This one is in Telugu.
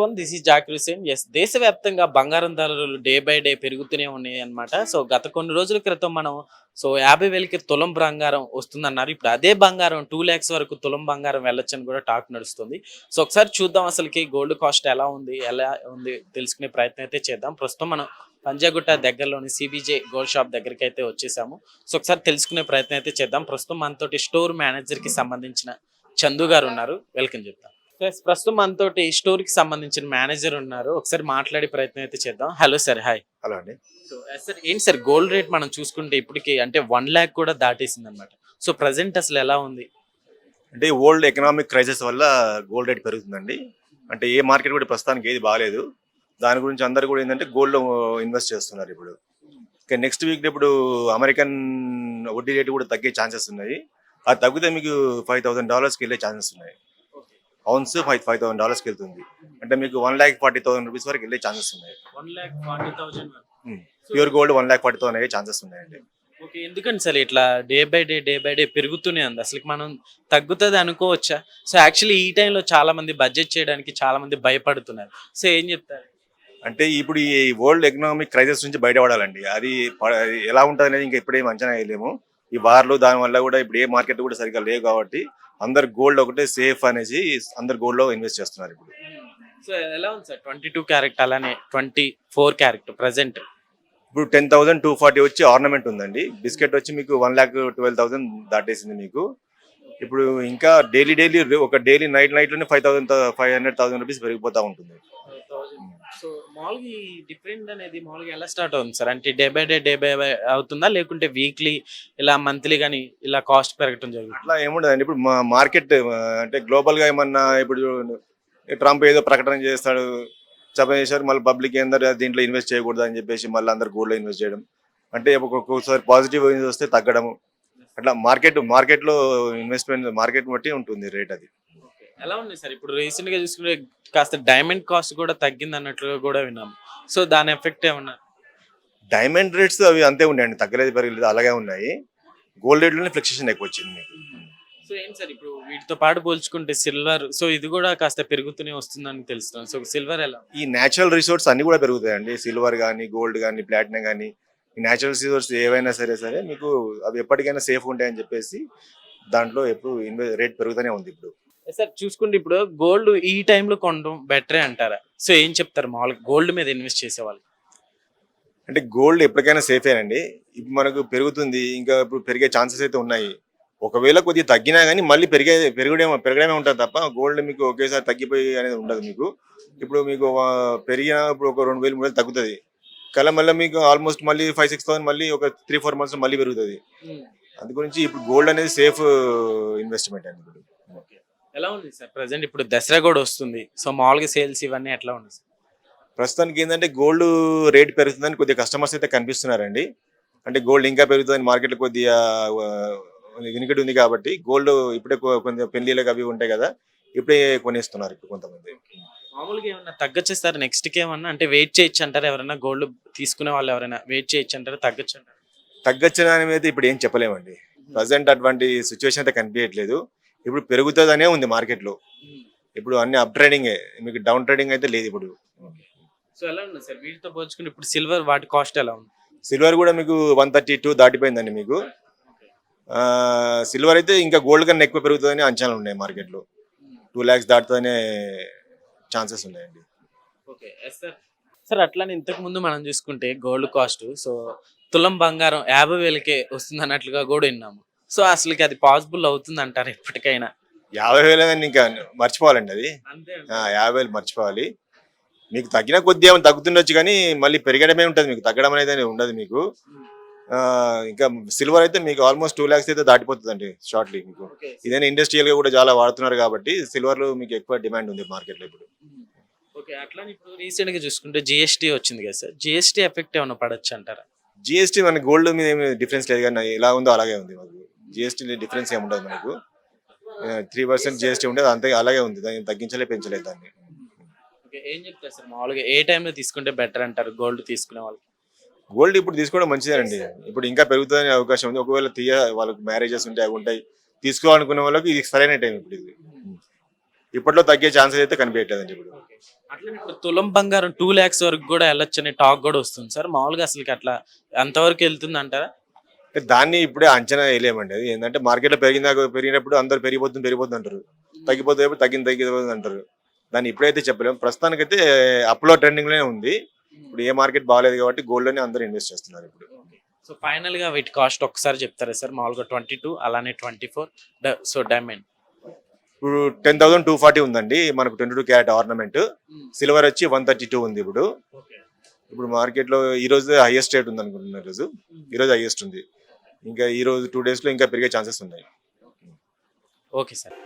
One this is Zakir Hussain yes దేశవ్యాప్తంగా బంగారం ధరలు డే బై డే పెరుగుతూనే ఉన్నాయి అన్నమాట. సో గత కొన్ని రోజుల క్రితం మనం సో యాభై వేలకి తులం బంగారం వస్తుందన్నారు. ఇప్పుడు అదే బంగారం టూ ల్యాక్స్ వరకు తులం బంగారం వెళ్ళొచ్చని కూడా టాక్ నడుస్తుంది. సో ఒకసారి చూద్దాం అసలుకి గోల్డ్ కాస్ట్ ఎలా ఉంది ఎలా ఉంది తెలుసుకునే ప్రయత్నం అయితే చేద్దాం. ప్రస్తుతం మనం పంజాగుట్ట దగ్గరలోని సిబిజే గోల్డ్ షాప్ దగ్గరికి అయితే వచ్చేసాము. సో ఒకసారి తెలుసుకునే ప్రయత్నం అయితే చేద్దాం. ప్రస్తుతం మనతోటి స్టోర్ మేనేజర్కి సంబంధించిన చందు గారు ఉన్నారు. వెల్కమ్ చెప్తాం. ప్రస్తుతం మనతోటి స్టోర్కి సంబంధించిన మేనేజర్ ఉన్నారు. ఒకసారి మాట్లాడే ప్రయత్నం అయితే చేద్దాం. హలో సార్ హాయ్ హలో అండి. సో సార్ ఏంటి సార్ గోల్డ్ రేట్ మనం చూసుకుంటే ఇప్పటికి అంటే వన్ ల్యాక్ కూడా దాటేసింది అనమాట సో ప్రజెంట్ అసలు ఎలా ఉంది? అంటే ఓల్డ్ ఎకనామిక్ క్రైసిస్ వల్ల గోల్డ్ రేట్ పెరుగుతుందండి. అంటే ఏ మార్కెట్ కూడా ప్రస్తుతానికి ఏది బాగాలేదు. దాని గురించి అందరు కూడా ఏంటంటే గోల్డ్ ఇన్వెస్ట్ చేస్తున్నారు ఇప్పుడు. నెక్స్ట్ వీక్ ఇప్పుడు అమెరికన్ వడ్డీ రేటు కూడా తగ్గే ఛాన్సెస్ ఉన్నాయి. అది తగ్గితే మీకు ఫైవ్ థౌసండ్ డాలర్స్కి వెళ్ళే ఛాన్సెస్ ఉన్నాయి. అవున్స్ ఫైవ్ ఫైవ్ థౌసండ్ డాలర్స్కి వెళ్తుంది. అంటే మీకు one lakh forty thousand rupees వరకు వెళ్ళే ఛాన్సెస్ ఉన్నాయి. One lakh forty thousand pure gold one lakh forty thousand అయ్యే ఛాన్సెస్ ఉన్నాయండి. ఓకే ఎందుకండి సార్ ఇట్లా day by day day by day పెరుగుతూనే ఉంది అసలు మనం తగ్గుతుంది అనుకోవచ్చా? సో యాక్చువల్లీ ఈ టైంలో చాలా మంది బడ్జెట్ చేయడానికి చాలా మంది భయపడుతున్నారు. సో ఏం చెప్తారు? అంటే ఇప్పుడు ఈ వరల్డ్ ఎకనామిక్ క్రైసిస్ నుంచి బయటపడాలండి. అది ఎలా ఉంటుంది అనేది ఇంకా ఇప్పుడేం అంచనా వేయలేము. ఈ వార్లు దాని వల్ల కూడా ఇప్పుడు ఏ మార్కెట్ కూడా సరిగ్గా లేవు కాబట్టి అందరు గోల్డ్ ఒకటే సేఫ్ అనేసి అందరు గోల్డ్లో ఇన్వెస్ట్ చేస్తున్నారు ఇప్పుడు. సో ఎలా ఉంది సార్? ట్వంటీ టూ క్యారెక్ట్ అలానే ట్వంటీ ఫోర్ క్యారెక్ట్ ప్రజెంట్ ఇప్పుడు టెన్ థౌసండ్ టూ ఫార్టీ వచ్చి ఆర్నమెంట్ ఉందండి. బిస్కెట్ వచ్చి మీకు వన్ ల్యాక్ ట్వెల్వ్ థౌసండ్ దాటేసింది మీకు. ఇప్పుడు ఇంకా డైలీ డైలీ ఒక daily night నైట్లోనే five thousand five hundred thousand rupees పెరిగిపోతా ఉంటుంది. మామూలుగా ఈ డిఫరెంట్ అనేది మామూలుగా ఎలా స్టార్ట్ అవుతుంది సార్? అంటే day by day day by by అవుతుందా? లేకుంటే వీక్లీ ఇలా మంత్లీ కానీ ఇలా కాస్ట్ పెరగటం జరుగుతుంది? అట్లా ఏముండదండి ఇప్పుడు మా మార్కెట్ అంటే గ్లోబల్గా ఏమన్నా ఇప్పుడు ట్రంప్ ఏదో ప్రకటన చేస్తాడు చెప్పేసారు మళ్ళీ పబ్లిక్ ఏందరూ దీంట్లో ఇన్వెస్ట్ చేయకూడదు అని చెప్పేసి మళ్ళీ అందరు గోల్డ్లో ఇన్వెస్ట్ చేయడం. అంటే ఒక్కొక్కసారి పాజిటివ్ వస్తే తగ్గడం అట్లా మార్కెట్ మార్కెట్లో ఇన్వెస్ట్మెంట్ మార్కెట్ బట్టి ఉంటుంది రేట్ అది. ఎలా ఉంది సార్? ఇప్పుడు రీసెంట్గా చూసుకుంటే కాస్త డైమండ్ కాస్ట్ కూడా తగ్గింది అన్నట్లుగా కూడా విన్నాం సో దాని ఎఫెక్ట్ ఏమన్నా? డైమండ్ రేట్స్ అవి అంతే ఉన్నాయండి తగ్గలేదు పెరగలేదు అలాగే ఉన్నాయి. గోల్డ్ రేట్లోనే ఫ్లక్చుయేషన్ ఎక్కువ వచ్చింది సో ఏంటి సార్ ఇప్పుడు వీటితో పాటు పోల్చుకుంటే సిల్వర్ సో ఇది కూడా కాస్త పెరుగుతూనే వస్తుందని తెలుస్తుంది సో సిల్వర్ ఎలా? ఈ న్యాచురల్ రిసోర్స్ అన్ని కూడా పెరుగుతాయండి. సిల్వర్ కానీ గోల్డ్ కానీ ప్లాటినం కానీ ఈ న్యాచురల్ రిసోర్స్ ఏవైనా సరే సరే మీకు అవి ఎప్పటికైనా సేఫ్ ఉంటాయని చెప్పేసి దాంట్లో ఎప్పుడు ఇన్వె రేట్ పెరుగుతూనే ఉంది ఇప్పుడు. సార్ చూసుకుంటే ఇప్పుడు గోల్డ్ ఈ టైంలో కొనడం బెటరే అంటారా? సో ఏం చెప్తారు మామూలుగా గోల్డ్ మీద ఇన్వెస్ట్ చేసే వాళ్ళు అంటే గోల్డ్ ఎప్పటికైనా సేఫేనండి ఇప్పుడు మనకు పెరుగుతుంది ఇంకా ఇప్పుడు పెరిగే ఛాన్సెస్ అయితే ఉన్నాయి. ఒకవేళ కొద్దిగా తగ్గినా కానీ మళ్ళీ పెరిగే పెరగడమే పెరగడమే ఉంటుంది తప్ప గోల్డ్ మీకు ఒకేసారి తగ్గిపోయి అనేది ఉండదు మీకు. ఇప్పుడు మీకు పెరిగిన ఇప్పుడు ఒక రెండు వేలు మూడు వేలు తగ్గుతుంది. కల మళ్ళీ మీకు ఆల్మోస్ట్ మళ్ళీ ఫైవ్ సిక్స్ థౌసండ్ మళ్ళీ ఒక త్రీ ఫోర్ మంత్స్ మళ్ళీ పెరుగుతుంది. అందు గురించి ఇప్పుడు గోల్డ్ అనేది సేఫ్ ఇన్వెస్ట్మెంట్ అండి ఇప్పుడు. ఎలా ఉంది సార్? ప్రజెంట్ ఇప్పుడు దసరా కూడా వస్తుంది. సో మామూలుగా సేల్స్ ఇవన్నీ ఎట్లా ఉంది సార్? ప్రస్తుతానికి ఏంటంటే గోల్డ్ రేట్ పెరుగుతుందని కొద్దిగా కస్టమర్స్ అయితే కనిపిస్తున్నారండి. అంటే గోల్డ్ ఇంకా పెరుగుతుందని మార్కెట్ కొద్దిగా ఆ, వెనుకటి ఉంది కాబట్టి గోల్డ్ ఇప్పుడే కొంచెం పెళ్ళిళ్ళకి అవి ఉంటాయి కదా ఇప్పుడే కొనేస్తున్నారు ఇప్పుడు కొంతమంది. మామూలుగా ఏమన్నా తగ్గచ్చు సార్? నెక్స్ట్కి ఏమన్నా? అంటే వెయిట్ చేయొచ్చు అంటారు? ఎవరైనా గోల్డ్ తీసుకునే వాళ్ళు ఎవరైనా వెయిట్ చేయొచ్చు అంటారు? తగ్గచ్చు అంటారు? తగ్గచ్చు అని అయితే ఇప్పుడు ఏం చెప్పలేమండి. ప్రజెంట్ అటువంటి సిచ్యువేషన్ అయితే కనిపించట్లేదు. ఇప్పుడు పెరుగుతుందనే ఉంది మార్కెట్లో ఇప్పుడు అన్ని అప్ ట్రేడింగ్ మీకు డౌన్ ట్రేడింగ్ అయితే లేదు ఇప్పుడు. సో ఎలా ఉంది సార్? వీటితో పోల్చుకుంటే ఇప్పుడు సిల్వర్ వాటి కాస్ట్ ఎలా ఉంది? సిల్వర్ కూడా మీకు వన్ థర్టీ టూ దాటిపోయిందండి మీకు. సిల్వర్ అయితే ఇంకా గోల్డ్ కన్నా ఎక్కువ పెరుగుతుందని అంచనాలు ఉన్నాయి మార్కెట్లో. టూ ల్యాక్స్ దాటుతుందనే ఛాన్సెస్ ఉన్నాయండి. ఓకే. సార్. సార్ అట్లానే ఇంతకు ముందు మనం చూసుకుంటే గోల్డ్ కాస్ట్ సో తులం బంగారం యాభై వేలకే వస్తుంది అన్నట్లుగా కూడా విన్నాము. సో అసలుకి అది పాసిబుల్ అవుతుంది అంటారు ఎప్పటికైనా? యాభై వేలు ఇంకా మర్చిపోవాలండి అది. యాభై వేలు మర్చిపోవాలి. మీకు తగ్గిన కొద్ది ఏమైనా తగ్గుతుండొచ్చు కానీ మళ్ళీ పెరగడమే ఉంటుంది మీకు తగ్గడం అనేది ఉండదు మీకు. ఇంకా సిల్వర్ అయితే మీకు ఆల్మోస్ట్ టూ ల్యాక్స్ అయితే దాటిపోతుందండి షార్ట్లీ మీకు. ఇదైనా ఇండస్ట్రియల్గా కూడా చాలా వాడుతున్నారు కాబట్టి సిల్వర్లో మీకు ఎక్కువ డిమాండ్ ఉంది మార్కెట్లో ఇప్పుడు ఓకే ఇప్పుడు రీసెంట్గా చూసుకుంటే జిఎస్టీ వచ్చింది కదా సార్. జిఎస్టీ ఎఫెక్ట్ ఏమైనా పడచ్చు అంటారా? జిఎస్టీ మన గోల్డ్ మీద ఏమి డిఫరెన్స్ లేదు కానీ ఎలా ఉందో అలాగే ఉంది మాకు. జిఎస్టీ డిఫరెన్స్ ఏమి ఉండదు మనకు. త్రీ పర్సెంట్ జిఎస్టీ ఉండదు అంతే అలాగే ఉంది. దాన్ని తగ్గించలే పెంచలేదు దాన్ని. ఏం చెప్తారు సార్? మామూలుగా ఏ టైంలో తీసుకుంటే బెటర్ అంటారు? గోల్డ్ తీసుకునే వాళ్ళకి. గోల్డ్ ఇప్పుడు తీసుకోవడం మంచిదేనండి. ఇప్పుడు ఇంకా పెరుగుతుందనే అవకాశం ఉంది. ఒకవేళ తీయ వాళ్ళకి మ్యారేజెస్ ఉంటాయి అవి ఉంటాయి. తీసుకోవాలనుకునే వాళ్ళకి ఇది సరైన టైం ఇప్పుడు ఇది. ఇప్పట్లో తగ్గే ఛాన్సెస్ అయితే కనిపించట్లేదండి ఇప్పుడు. అట్లా ఇప్పుడు తులం బంగారం టూ ల్యాక్స్ వరకు కూడా వెళ్ళొచ్చు అనే టాక్ కూడా వస్తుంది సార్. మామూలుగా అసలు అట్లా ఎంతవరకు వెళ్తుంది అంటారా అంటే దాన్ని ఇప్పుడే అంచనా వేయలేమండి. అది ఏంటంటే మార్కెట్లో పెరిగినా పెరిగినప్పుడు అందరు పెరిగిపోతుంది పెరిగిపోతుంది అంటారు. తగ్గిపోతే తగ్గింది తగ్గిపోతుంది అంటారు. దాన్ని ఇప్పుడైతే చెప్పలేము. ప్రస్తుతానికైతే అప్లో ట్రెండింగ్లోనే ఉంది. ఇప్పుడు ఏ మార్కెట్ బాగాలేదు కాబట్టి గోల్డ్లోనే అందరూ ఇన్వెస్ట్ చేస్తున్నారు ఇప్పుడు. సో ఫైనల్గా వీటి కాస్ట్ ఒకసారి చెప్తారా సార్? మామూలుగా ట్వంటీ టూ అలానే ట్వంటీ ఫోర్ సో డైమండ్ ఇప్పుడు టెన్ థౌసండ్ టూ ఫార్టీ ఉందండి. మనకు twenty two carat ornament silver వచ్చి వన్ థర్టీ టూ ఉంది ఇప్పుడు. ఇప్పుడు మార్కెట్లో ఈ రోజు హైయెస్ట్ రేట్ ఉంది అనుకుంటున్నారు రోజు ఈ రోజు హైయెస్ట్ ఉంది. ఇంకా ఈ రోజు టూ డేస్లో ఇంకా పెరిగే ఛాన్సెస్ ఉన్నాయి. Okay sir